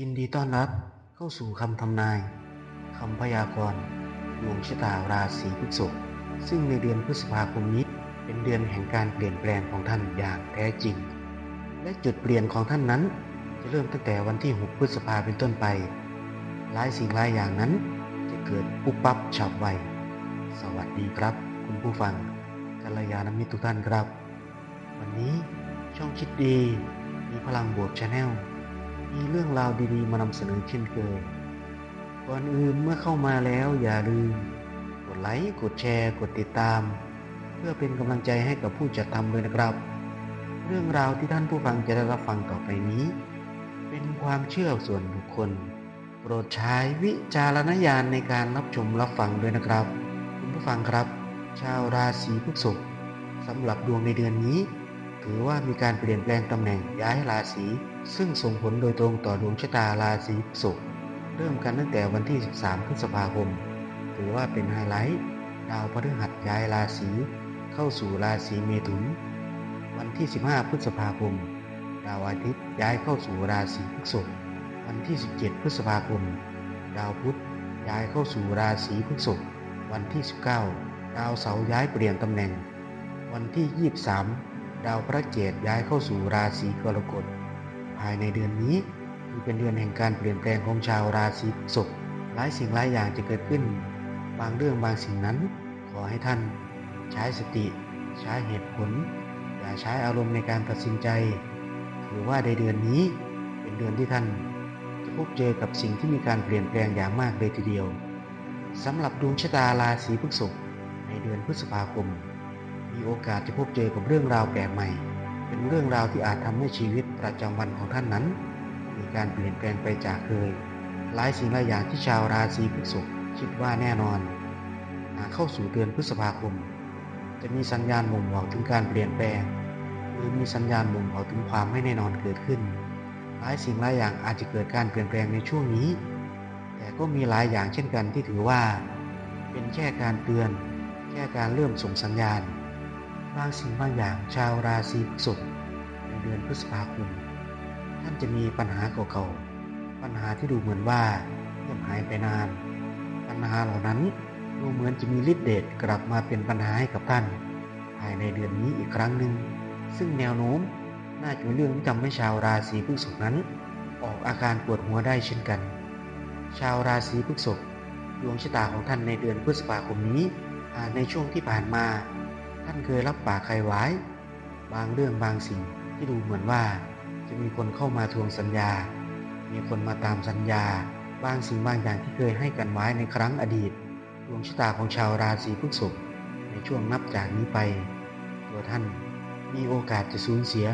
ยินดีต้อนรับเข้าสู่คำทำนายคำพยากรณ์ดวงชะตาราศีพฤษภซึ่งในเดือนพฤษภาคมนี้เป็นเดือนแห่งการเปลี่ยนแปลงของท่านอย่างแท้จริง และจุดเปลี่ยนของท่านนั้น จะเริ่มตั้งแต่วันที่ 6 พฤษภาเป็นต้นไป หลายสิ่งหลายอย่างนั้น จะเกิดปุ๊บปั๊บฉับไว สวัสดีครับ คุณผู้ฟังกัลยาณมิตรทุกท่านครับ วันนี้ช่องคิดดีมีพลังบวกชาแนล มีเรื่องราวดีๆมานำเสนอเช่นเคยก่อนอื่นเมื่อเข้ามาแล้วอย่าลืม กดไลค์ กดแชร์ กดติดตาม เพื่อเป็นกำลังใจให้กับผู้จัดทำด้วยนะครับ เรื่องราวที่ท่านผู้ฟังจะได้รับฟังต่อไปนี้ เป็นความเชื่อส่วนบุคคล โปรดใช้วิจารณญาณในการรับชมรับฟังด้วยนะครับ คุณผู้ฟังครับ ชาวราศีพฤษภสำหรับดวงในเดือนนี้ ถือว่ามีการเปลี่ยนแปลงตำแหน่งย้ายราศี ซึ่งส่งผลโดยตรงต่อดวงชะตาราศีพฤษภเริ่มกันตั้งแต่วันที่ 13 พฤษภาคม ถือว่าเป็นไฮไลท์ ดาวพฤหัสย้ายราศีเข้าสู่ราศีเมถุน วันที่ 15 พฤษภาคม ดาวอาทิตย์ย้ายเข้าสู่ราศีพฤษภวันที่ 17 พฤษภาคม ดาวพุธย้ายเข้าสู่ราศีพฤษภวันที่ 19 ดาวเสาร์ย้ายเปลี่ยนตำแหน่ง วันที่ 23 ดาวพระเกตย้ายเข้าสู่ราศีกรกฎ ภายในเดือนนี้ถือเป็นเดือนแห่งการเปลี่ยนแปลงของชาวราศีพฤษภหลายสิ่งหลายอย่างจะเกิดขึ้น บางเรื่องบางสิ่งนั้น ขอให้ท่าน ใช้สติ ใช้เหตุผล อย่าใช้อารมณ์ในการตัดสินใจ ถือว่าในเดือนนี้เป็นเดือนที่ท่านจะพบเจอกับสิ่งที่มีการเปลี่ยนแปลงอย่างมากเลยทีเดียวสำหรับดวงชะตาราศีพฤษภในเดือนพฤษภาคม มีโอกาสจะพบเจอกับเรื่องราวแปลกใหม่ เป็นเรื่องราวที่อาจทำให้ชีวิตประจำวันของท่านนั้น มีการเปลี่ยนแปลงไปจากเคย หลายสิ่งหลายอย่างที่ชาวราศีพฤษภคิดว่าแน่นอนหากเข้าสู่เดือนพฤษภาคม จะมีสัญญาณบ่งบอกถึงการเปลี่ยนแปลง หรือมีสัญญาณบ่งบอกถึงความไม่แน่นอนเกิดขึ้น หลายสิ่งหลายอย่างอาจจะเกิดการเปลี่ยนแปลงในช่วงนี้ แต่ก็มีหลายอย่างเช่นกันที่ถือว่า เป็นแค่การเตือน แค่การเริ่มส่งสัญญาณ บางสิ่งบางอย่างชาวราศีพฤษภในเดือนพฤษภาคมท่านจะมีปัญหาเก่าๆปัญหาที่ดูเหมือนว่าเงียบหายไปนาน ปัญหาเหล่านั้นดูเหมือนจะมีฤทธิ์เดชกลับมาเป็นปัญหาให้กับท่าน ภายในเดือนนี้อีกครั้งหนึ่ง ซึ่งแนวโน้มน่าจะเป็นเรื่องที่ทำให้ชาวราศีพฤษภนั้น ออกอาการปวดหัวได้เช่นกัน ชาวราศีพฤษภดวงชะตาของท่านในเดือนพฤษภาคมนี้ในช่วงที่ผ่านมา ท่านเคยรับปากใครไว้ บางเรื่องบางสิ่งที่ดูเหมือนว่า จะมีคนเข้ามาทวงสัญญา มีคนมาตามสัญญา บางสิ่งบางอย่างที่เคยให้กันไว้ในครั้งอดีตดวงชะตาของชาวราศีพฤษภในช่วงนับจากนี้ไป ตัวท่านมีโอกาสจะสูญเสีย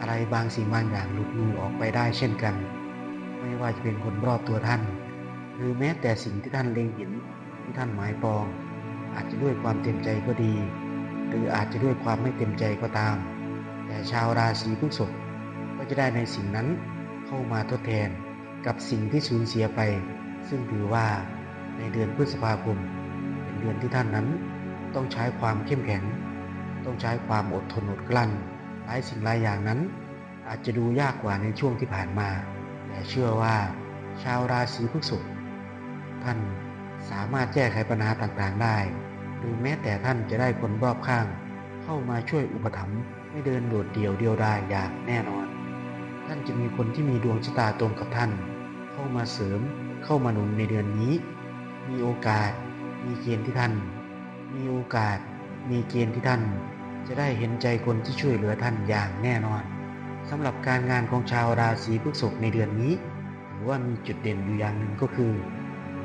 อะไรบางสิ่งบางอย่างหลุดมือออกไปได้เช่นกัน ไม่ว่าจะเป็นคนรอบตัวท่าน หรือแม้แต่สิ่งที่ท่านเล็งเห็นที่ท่านหมายปอง อาจจะด้วยความเต็มใจก็ดี หรืออาจจะด้วยความไม่เต็มใจก็ตาม แต่ชาวราศีพฤษภก็จะได้ในสิ่งนั้นเข้ามาทดแทนกับสิ่งที่สูญเสียไป ซึ่งถือว่าในเดือนพฤษภาคม เป็นเดือนที่ท่านนั้น ต้องใช้ความเข้มแข็ง ต้องใช้ความอดทนอดกลั้นหลายสิ่งหลายอย่างนั้น อาจจะดูยากกว่าในช่วงที่ผ่านมา แต่เชื่อว่า ชาวราศีพฤษภท่านสามารถแก้ไขปัญหาต่างๆได้ หรือแม้แต่ท่านจะได้คนรอบข้าง เข้ามาช่วยอุปถัมภ์ไม่เดินโดดเดี่ยวเดียวดายอย่างแน่นอน ท่านจะมีคนที่มีดวงชะตาตรงกับท่าน เข้ามาเสริมเข้ามาหนุนในเดือนนี้ มีโอกาส มีเกณฑ์ที่ท่าน มีโอกาส มีเกณฑ์ที่ท่าน จะได้เห็นใจคนที่ช่วยเหลือท่านอย่างแน่นอนสำหรับการงานของชาวราศีพฤษภในเดือนนี้ถือว่ามีจุดเด่นอยู่อย่างหนึ่งก็คือ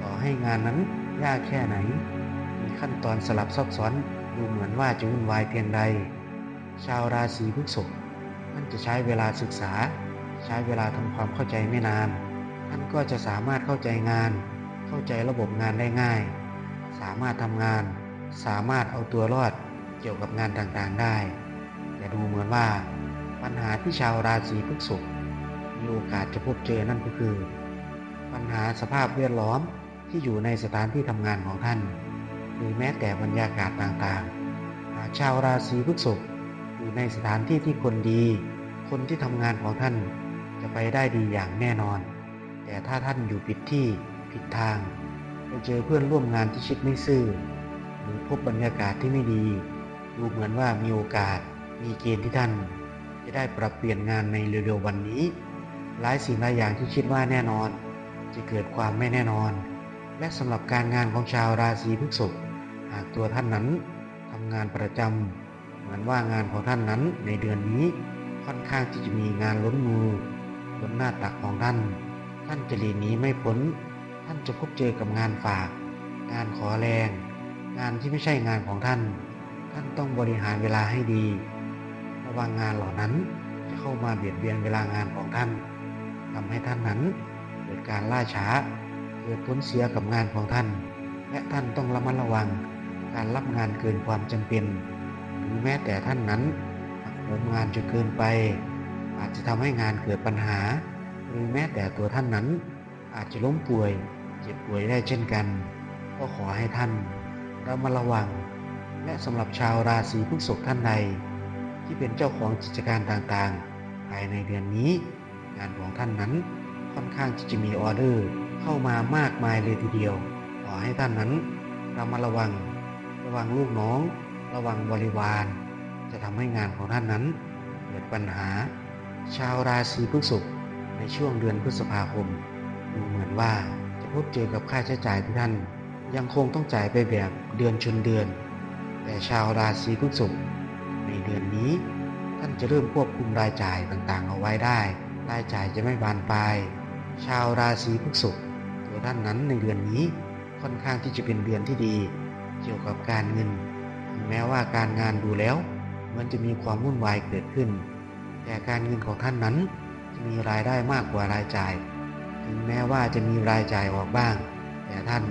ต่อให้งานนั้นยากแค่ไหน ขั้นตอนสลับซับซ้อนดูเหมือนว่าจะวุ่นวายเพียงใด ชาวราศีพฤษภท่านจะใช้เวลาศึกษา ใช้เวลาทำความเข้าใจไม่นานท่านก็จะสามารถเข้าใจงาน เข้าใจระบบงานได้ง่าย สามารถทำงาน สามารถเอาตัวรอดเกี่ยวกับงานต่างๆได้ แต่ดูเหมือนว่าปัญหาที่ชาวราศีพฤษภมีโอกาสจะพบเจอนั่นก็คือ ปัญหาสภาพแวดล้อมที่อยู่ในสถานที่ทำงานของท่าน หรือแม้แต่บรรยากาศต่างๆ หากชาวราศีพฤษภอยู่ในสถานที่ที่คนดี คนที่ทำงานของท่านจะไปได้ดีอย่างแน่นอน แต่ถ้าท่านอยู่ผิดที่ผิดทาง ไปเจอเพื่อนร่วมงานที่ชิดไม่ซื่อ หรือพบบรรยากาศที่ไม่ดี ดูเหมือนว่ามีโอกาสมีเกณฑ์ที่ท่าน จะได้ปรับเปลี่ยนงานในเร็วๆวันนี้ หลายสิ่งหลายอย่างที่คิดว่าแน่นอน จะเกิดความไม่แน่นอน และสำหรับการงานของชาวราศีพฤษภ หากตัวท่านนั้นทำงานประจำเหมือนว่างานของท่านนั้นในเดือนนี้ค่อนข้างที่จะมีงานล้นมือบนหน้าตักของท่าน ท่านจะหลีกหนีไม่พ้น ท่านจะพบเจอกับงานฝาก งานขอแรง งานที่ไม่ใช่งานของท่าน ท่านต้องบริหารเวลาให้ดีระวังงานเหล่านั้นจะเข้ามาเบียดเบียนเวลางานของท่านทำให้ท่านนั้นเกิดการล่าช้า เกิดผลเสียกับงานของท่าน และท่านต้องระมัดระวัง การรับงานเกินความจำเป็น หรือแม้แต่ท่านนั้นหักโหมงานจนเกินไป อาจจะทำให้งานเกิดปัญหา หรือแม้แต่ตัวท่านนั้น อาจจะล้มป่วยเจ็บป่วยได้เช่นกัน ก็ขอให้ท่านระมัดระวัง และสำหรับชาวราศีพฤษภท่านใด ที่เป็นเจ้าของกิจการต่างๆ ภายในเดือนนี้ งานของท่านนั้นค่อนข้างที่จะมีออเดอร์เข้ามามากมายเลยทีเดียว ขอให้ท่านนั้นระมัดระวัง ระวังลูกน้อง ระวังบริวาร จะทำให้งานของท่านนั้น เกิดปัญหา ชาวราศีพฤษภในช่วงเดือนพฤษภาคม ดูเหมือนว่าจะพบเจอกับค่าใช้จ่ายที่ท่าน ยังคงต้องจ่ายไปแบบเดือนชนเดือน แต่ชาวราศีพฤษภในเดือนนี้ ท่านจะเริ่มควบคุมรายจ่ายต่างๆ เอาไว้ได้ รายจ่ายจะไม่บานปลายชาวราศีพฤษภตัวท่านนั้นในเดือนนี้ค่อนข้างที่จะเป็นเดือนที่ดี เกี่ยวกับการเงิน แม้ว่าการงานดูแล้ว มันจะมีความวุ่นวายเกิดขึ้น แต่การเงินของท่านนั้นจะมีรายได้มากกว่ารายจ่าย ถึงแม้ว่าจะมีรายจ่ายออกบ้าง แต่ท่าน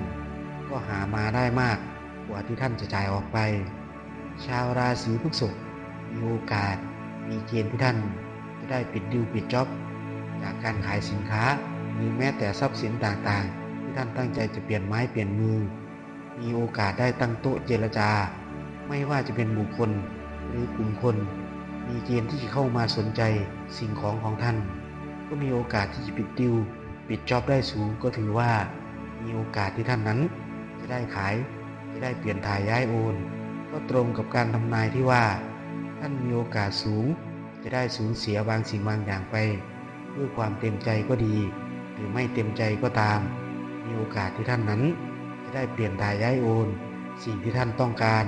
ก็หามาได้มากกว่าที่ท่านจะจ่ายออกไป ชาวราศีพฤษภมีโอกาส มีเกณฑ์ที่ท่านจะได้ปิดดิวปิดจ็อบจากการขายสินค้าหรือแม้แต่ทรัพย์สินต่างๆ ที่ท่านตั้งใจจะเปลี่ยนไม้เปลี่ยนมือ มีโอกาสได้ตั้งโต๊ะเจรจา ไม่ว่าจะเป็นบุคคลหรือกลุ่มคน มีเกณฑ์ที่จะเข้ามาสนใจสิ่งของของท่าน ก็มีโอกาสที่จะปิดดิวปิดจ็อบได้สูงก็ถือว่า มีโอกาสที่ท่านนั้น จะได้ขายจะได้เปลี่ยนถ่ายย้ายโอน ก็ตรงกับการทำนายที่ว่า ท่านมีโอกาสสูง จะได้สูญเสียบางสิ่งบางอย่างไปด้วยความเต็มใจก็ดี หรือไม่เต็มใจก็ตาม มีโอกาสที่ท่านนั้น จะได้เปลี่ยนถ่ายย้ายโอน สิ่งที่ท่านต้องการ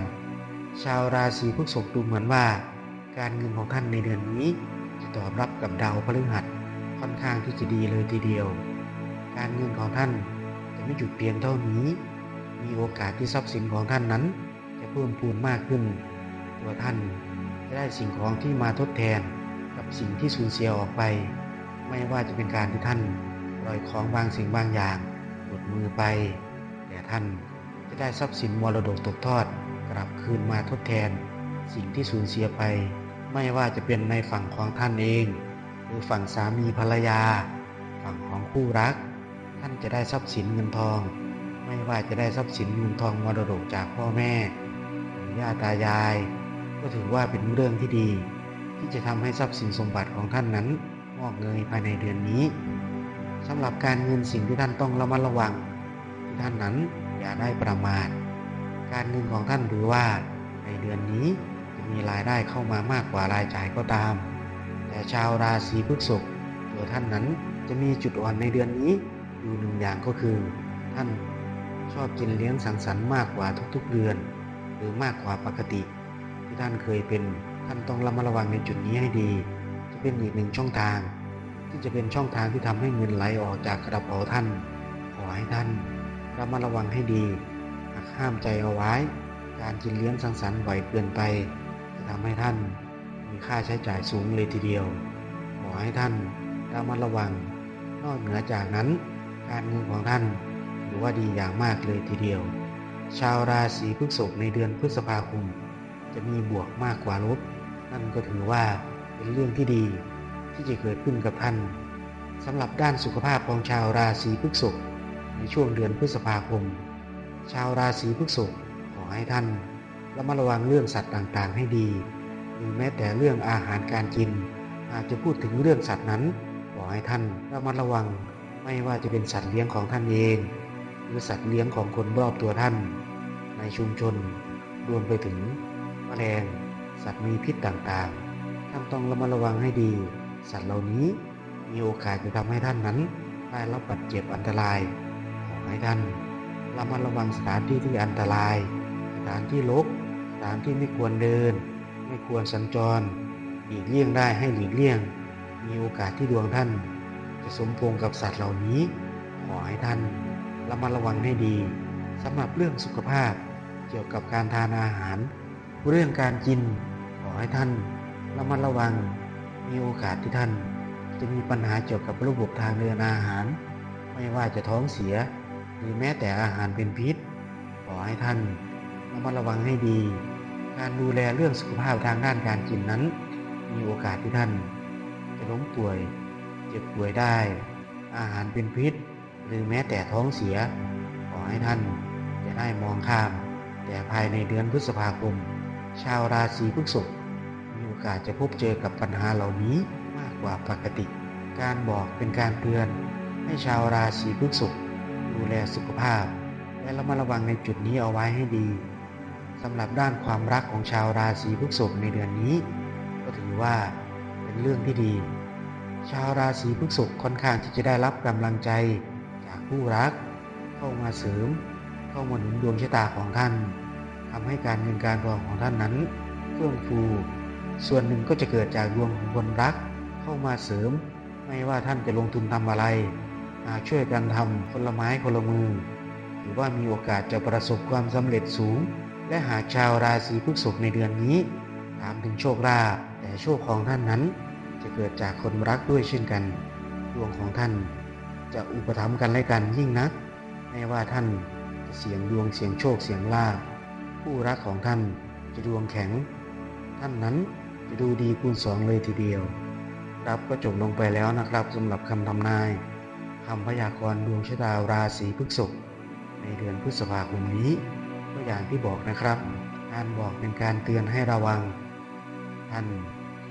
ชาวราศีพฤษภดูเหมือนว่า การเงินของท่านในเดือนนี้ จะตอบรับกับดาวพฤหัสค่อนข้างที่จะดีเลยทีเดียว การเงินของท่านจะไม่หยุดเพียงเท่านี้ มีโอกาสที่ทรัพย์สินของท่านนั้น จะเพิ่มพูนมากขึ้น ตัวท่านจะได้สิ่งของที่มาทดแทนกับสิ่งที่สูญเสียออกไป ไม่ว่าจะเป็นการที่ท่านปล่อยของบางสิ่งบางอย่างหลุดมือไป แต่ท่านจะได้ทรัพย์สินมรดกตกทอด กลับคืนมาทดแทน สิ่งที่สูญเสียไป ไม่ว่าจะเป็นในฝั่งของท่านเอง หรือฝั่งสามีภรรยา ฝั่งของคู่รัก ท่านจะได้ทรัพย์สินเงินทอง ไม่ว่าจะได้ทรัพย์สินเงินทองมรดกจากพ่อแม่หรือย่าตายาย ก็ถือว่าเป็นเรื่องที่ดี ที่จะทำให้ทรัพย์สินสมบัติของท่านนั้นงอกเงยภายในเดือนนี้สำหรับการเงินสิ่งที่ท่านต้องระมัดระวัง ท่านนั้นอย่าได้ประมาทการเงินของท่านหรือว่า ในเดือนนี้จะมีรายได้เข้ามามากกว่ารายจ่ายก็ตาม แต่ชาวราศีพฤษภตัวท่านนั้นจะมีจุดอ่อนในเดือนนี้อยู่หนึ่งอย่างก็คือ ท่านชอบกินเลี้ยงสังสรรค์มากกว่าทุกๆเดือน หรือมากกว่าปกติ ที่ท่านเคยเป็นท่านต้องระมัดระวังในจุดนี้ให้ดี จะเป็นอีกหนึ่งช่องทาง ที่จะเป็นช่องทางที่ทำให้เงินไหลออกจากกระเป๋าท่าน ขอให้ท่าน ระมัดระวังให้ดีหากห้ามใจเอาไว้ การกินเลี้ยงสังสรรค์บ่อยเกินไป จะทำให้ท่านมีค่าใช้จ่ายสูงเลยทีเดียว ขอให้ท่านระมัดระวัง นอกเหนือจากนั้น การเงินของท่านถือว่าดีอย่างมากเลยทีเดียว ชาวราศีพฤษภในเดือนพฤษภาคม จะมีบวกมากกว่าลบ นั่นก็ถือว่าเป็นเรื่องที่ดีที่จะเกิดขึ้นกับท่านสำหรับด้านสุขภาพของชาวราศีพฤษภ ในช่วงเดือนพฤษภาคม ชาวราศีพฤษภขอให้ท่านระมัดระวังเรื่องสัตว์ต่างๆ ให้ดีหรือแม้แต่เรื่องอาหารการกินหากจะพูดถึงเรื่องสัตว์นั้น ขอให้ท่านระมัดระวัง ไม่ว่าจะเป็นสัตว์เลี้ยงของท่านเอง หรือสัตว์เลี้ยงของคนรอบตัวท่าน ในชุมชน รวมไปถึงแมลง สัตว์มีพิษต่างๆ ท่านต้องระมัดระวังให้ดี สัตว์เหล่านี้มีโอกาสจะทำให้ท่านนั้นได้รับบาดเจ็บอันตราย ขอให้ท่านระมัดระวังสถานที่ที่อันตราย สถานที่รกสถานที่ไม่ควรเดิน ไม่ควรสัญจรหลีกเลี่ยงได้ให้หลีกเลี่ยง มีโอกาสที่ดวงท่าน จะสมพงกับสัตว์เหล่านี้ ขอให้ท่านระมัดระวังให้ดีสำหรับเรื่องสุขภาพ เกี่ยวกับการทานอาหาร เรื่องการกิน ขอให้ท่านระมัดระวัง มีโอกาสที่ท่าน จะมีปัญหาเกี่ยวกับระบบทางเดินอาหาร ไม่ว่าจะท้องเสีย หรือแม้แต่อาหารเป็นพิษ ขอให้ท่านระมัดระวังให้ดี การดูแลเรื่องสุขภาพทางด้านการกินนั้น มีโอกาสที่ท่านจะล้มป่วย เจ็บป่วยได้ อาหารเป็นพิษ หรือแม้แต่ท้องเสีย ขอให้ท่านจะได้มองข้าม แต่ภายในเดือนพฤษภาคม ชาวราศีพฤษภมีโอกาสจะพบเจอกับปัญหาเหล่านี้มากกว่าปกติ การบอกเป็นการเตือนให้ชาวราศีพฤษภ ดูแลสุขภาพ และระมัดระวังในจุดนี้เอาไว้ให้ดีสำหรับด้านความรักของชาวราศีพฤษภในเดือนนี้ ก็ถือว่าเป็นเรื่องที่ดี ชาวราศีพฤษภค่อนข้างที่จะได้รับกำลังใจจากผู้รัก เข้ามาเสริม เข้ามาหนุนดวงชะตาของท่านทำให้การเงินการทองของท่านนั้นเฟื่องฟู ส่วนหนึ่งก็จะเกิดจากดวงของคนรัก เข้ามาเสริม ไม่ว่าท่านจะลงทุนทำอะไร หากช่วยกันทำคนละไม้คนละมือถือว่ามีโอกาสจะประสบความสำเร็จสูง และหากชาวราศีพฤษภในเดือนนี้ ถามถึงโชคลาภแต่โชคของท่านนั้น จะเกิดจากคนรักด้วยเช่นกัน ดวงของท่าน จะอุปถัมภ์กันและกันยิ่งนักไม่ว่าท่านจะเสียงดวงเสียงโชคเสียงลาภผู้รักของท่านจะดวงแข็ง ท่านนั้นจะดูดีคูณสองเลยทีเดียว รับก็จบลงไปแล้วนะครับสำหรับคำทำนาย คำพยากรณ์ดวงชะตาราศีพฤษภในเดือนพฤษภาคมนี้ก็อย่างที่บอกนะครับการบอกเป็นการเตือนให้ระวัง ท่าน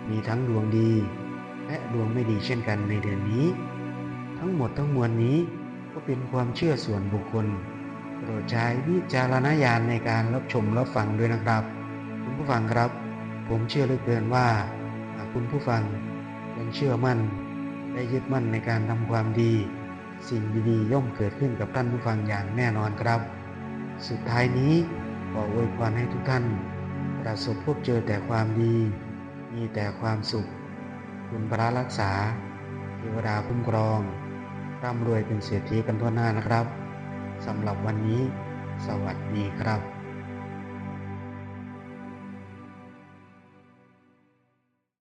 มีทั้งดวงดี และดวงไม่ดีเช่นกันในเดือนนี้ ทั้งหมดทั้งมวลนี้ก็เป็นความเชื่อส่วนบุคคลโปรดใช้วิจารณญาณในการรับชมรับฟังด้วยนะครับ คุณผู้ฟังครับ ผมเชื่อเหลือเกินว่าหากคุณผู้ฟังยังเชื่อมั่นและยึดมั่นในการทำความดี สิ่งดีๆย่อมเกิดขึ้นกับท่านผู้ฟังอย่างแน่นอนครับ สุดท้ายนี้ขออวยพรให้ทุกท่าน ประสบพบเจอแต่ความดี มีแต่ความสุข คุณพระรักษาเทวดาคุ้มครองร่ำรวยเป็นเศรษฐีกันทั่วหน้านะครับสำหรับวันนี้ สวัสดีครับ